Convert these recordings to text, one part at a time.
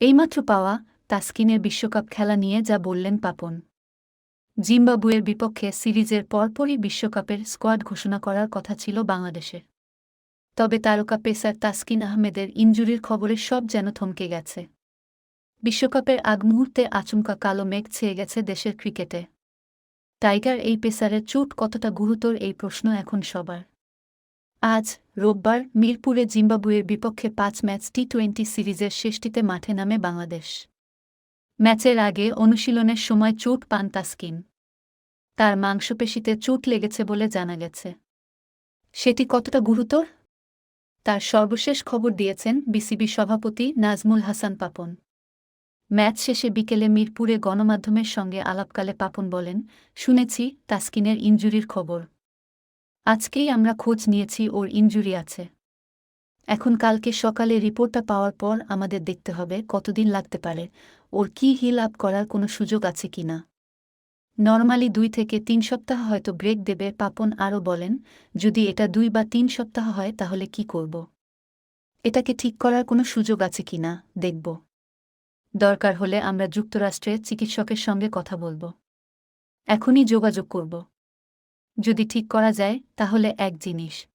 এইমাত্র পাওয়া তাসকিনের বিশ্বকাপ খেলা নিয়ে যা বললেন পাপন। জিম্বাবুয়ের বিপক্ষে সিরিজের পরপরই বিশ্বকাপের স্কোয়াড ঘোষণা করার কথা ছিল বাংলাদেশের। তবে তারকা পেসার তাসকিন আহমেদের ইনজুরির খবরে সব যেন থমকে গেছে। বিশ্বকাপের আগ মুহূর্তে আচমকা কালো মেঘ ছেয়ে গেছে দেশের ক্রিকেটে। টাইগার এই পেসারের চোট কতটা গুরুতর এই প্রশ্ন এখন সবার। আজ রোববার মিরপুরে জিম্বাবুয়ের বিপক্ষে পাঁচ ম্যাচ টি টোয়েন্টি সিরিজের শেষটিতে মাঠে নামে বাংলাদেশ। ম্যাচের আগে অনুশীলনের সময় চোট পান তাসকিন। তার মাংসপেশিতে চোট লেগেছে বলে জানা গেছে। সেটি কতটা গুরুতর? তার সর্বশেষ খবর দিয়েছেন বিসিবি সভাপতি নাজমুল হাসান পাপন। ম্যাচ শেষে বিকেলে মিরপুরে গণমাধ্যমের সঙ্গে আলাপকালে পাপন বলেন, শুনেছি তাসকিনের ইনজুরির খবর। আজকেই আমরা খোঁজ নিয়েছি ওর ইনজুরি আছে। এখন কালকে সকালে রিপোর্টটা পাওয়ার পর আমাদের দেখতে হবে কতদিন লাগতে পারে। ওর কি হিল আপ করার কোনো সুযোগ আছে কি না? নর্মালি দুই থেকে তিন সপ্তাহ হয়তো ব্রেক দেবে, পাপন আরও বলেন, যদি এটা দুই বা তিন সপ্তাহ হয়, তাহলে কি করব? এটাকে ঠিক করার কোনো সুযোগ আছে কি না? দেখব। দরকার হলে আমরা যুক্তরাষ্ট্রের চিকিৎসকের সঙ্গে কথা বলব। এখনই যোগাযোগ করব। যদি ঠিক করা যায়, তাহলে এক জিনিস।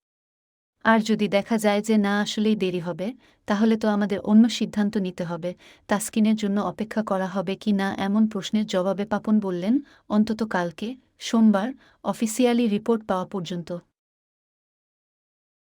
আর যদি দেখা যায় যে না, আসলেই দেরি হবে, তাহলে তো আমাদের অন্য সিদ্ধান্ত নিতে হবে। তাস্কিনের জন্য অপেক্ষা করা হবে কি না, এমন প্রশ্নের জবাবে পাপন বললেন, অন্তত কালকে, সোমবার, অফিসিয়ালি রিপোর্ট পাওয়া পর্যন্ত।